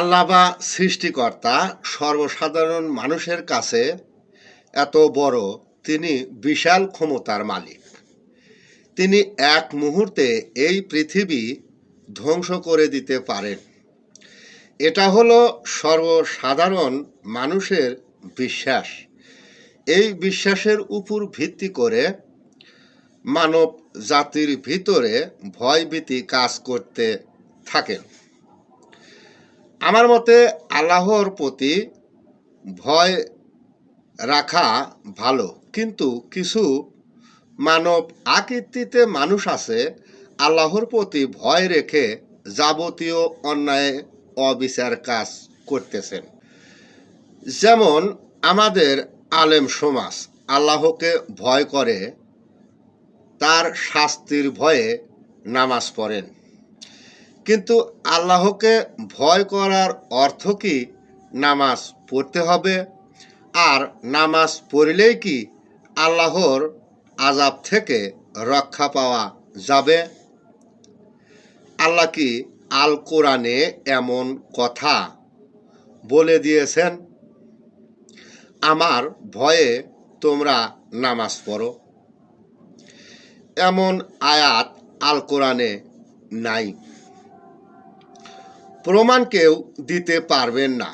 আল্লাহ বা সৃষ্টিকর্তা সর্বসাধারণ মানুষের কাছে এত বড়, তিনি বিশাল ক্ষমতার মালিক। তিনি এক মুহূর্তে এই পৃথিবী ধ্বংস করে দিতে পারেন। এটা হলো সর্বসাধারণ মানুষের বিশ্বাস। এই বিশ্বাসের উপর ভিত্তি করে মানব জাতির ভিতরে ভয়ভীতি কাজ করতে থাকেন। আমার মতে আল্লাহর প্রতি ভয় রাখা ভালো। কিন্তু কিছু মানব আকৃতিতে মানুষ আছে, আল্লাহর প্রতি ভয় রেখে যাবতীয় অন্যায়, অবিচার কাজ করতেছেন। যেমন আমাদের আলেম সমাজ আল্লাহকে ভয় করে, তার শাস্তির ভয়ে নামাজ পড়েন। কিন্তু আল্লাহকে ভয় করার অর্থ কি? নামাজ পড়তে হবে। আর নামাজ পড়লেই কি আল্লাহর আজাব থেকে রক্ষা পাওয়া যাবে? আল্লাহ কি আল কোরআনে এমন কথা বলে দিয়েছেন? আমার ভয়ে তোমরা নামাজ পড়ো। এমন আয়াত আল কোরআনে নাই। প্রমাণ কেউ দিতে পারবেন না।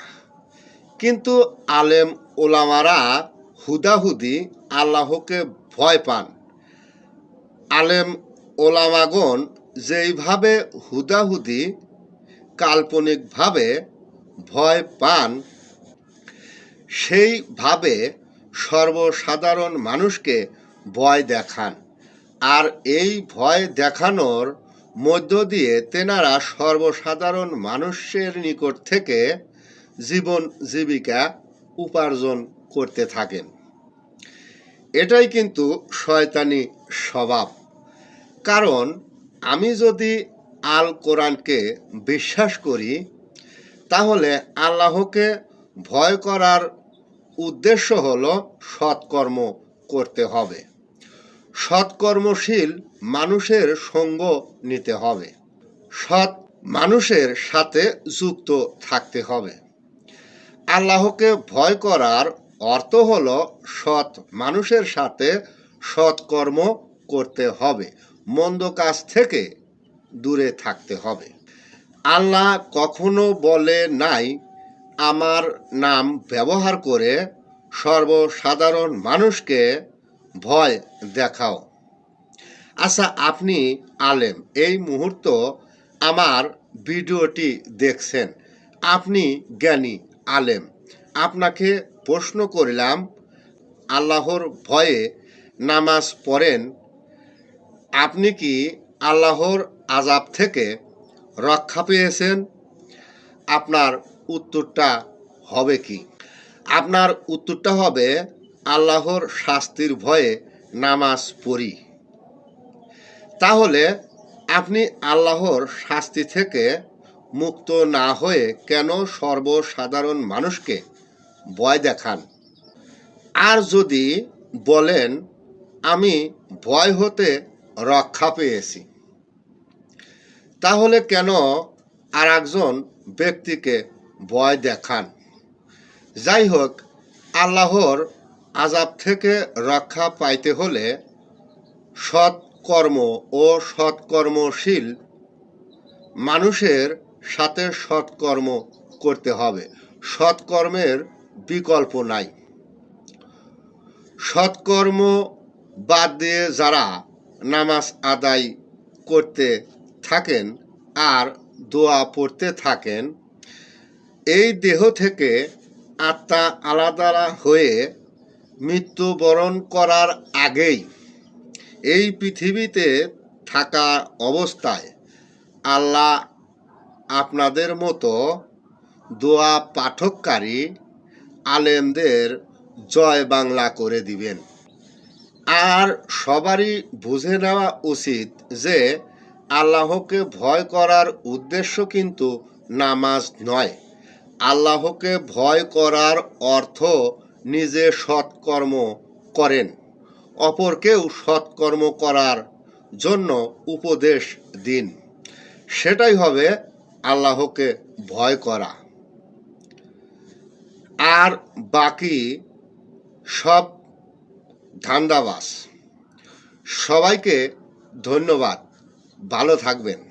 কিন্তু আলেম ওলামারা হুদাহুদি আল্লাহকে ভয় পান। আলেম ওলামাগণ যেইভাবে হুদাহুদি কাল্পনিকভাবে ভয় পান, সেইভাবে সর্বসাধারণ মানুষকে ভয় দেখান। আর এই ভয় দেখানোর মধ্য দিয়ে তেনারা সর্বসাধারণ মানুষের নিকট থেকে জীবন জীবিকা উপার্জন করতে থাকেন। এটাই কিন্তু শয়তানি স্বভাব। কারণ আমি যদি আল কোরআনকে বিশ্বাস করি, তাহলে আল্লাহকে ভয় করার উদ্দেশ্য হলো সৎকর্ম করতে হবে। সৎকর্মশীল মানুষের সঙ্গ নিতে হবে। সৎ মানুষের সাথে যুক্ত থাকতে হবে। আল্লাহকে ভয় করার অর্থ হলো সৎ মানুষের সাথে সৎকর্ম করতে হবে। মন্দ কাজ থেকে দূরে থাকতে হবে। আল্লাহ কখনো বলে নাই, আমার নাম ব্যবহার করে সর্বসাধারণ মানুষকে ভয় দেখাও। আচ্ছা আপনি আলেম, এই মুহূর্ত আমার ভিডিওটি দেখছেন। আপনি জ্ঞানী, আলেম। আপনাকে প্রশ্ন করিলাম, আল্লাহর ভয়ে নামাজ পড়েন, আপনি কি আল্লাহর আজাব থেকে রক্ষা পেয়েছেন? আপনার উত্তরটা হবে কি? আপনার উত্তরটা হবে আল্লাহর শাস্তির ভয়ে নামাজ পড়ি। তাহলে আপনি আল্লাহর শাস্তি থেকে মুক্ত না হয়ে কেন সর্বসাধারণ মানুষকে ভয় দেখান? আর যদি বলেন, আমি ভয় হতে রক্ষা পেয়েছি, তাহলে কেন আর একজন ব্যক্তিকে ভয় দেখান? যাই হোক, আল্লাহর আজাব থেকে রক্ষা পাইতে হলে সৎকর্ম ও সৎকর্মশীল মানুষের সাথে সৎকর্ম করতে হবে। সৎকর্মের বিকল্প নাই। সৎকর্ম বাদ দিয়ে যারা নামাজ আদায় করতে থাকেন আর দোয়া পড়তে থাকেন, এই দেহ থেকে আত্মা আলাদা হয়ে মৃত্যুবরণ করার আগেই এই পৃথিবীতে থাকা অবস্থায় আল্লাহ আপনাদের মতো দোয়া পাঠককারী আলেমদের জয় বাংলা করে দিবেন। আর সবারই বুঝে নেওয়া উচিত যে আল্লাহকে ভয় করার উদ্দেশ্য কিন্তু নামাজ নয়। আল্লাহকে ভয় করার অর্থ নিজে সৎকর্ম করেন। অপরকেও সৎকর্ম করার জন্য উপদেশ দিন। সেটাই হবে আল্লাহকে ভয় করা। আর বাকি সব ধান্দাবাস সবাইকে ধন্যবাদ। ভালো থাকবেন।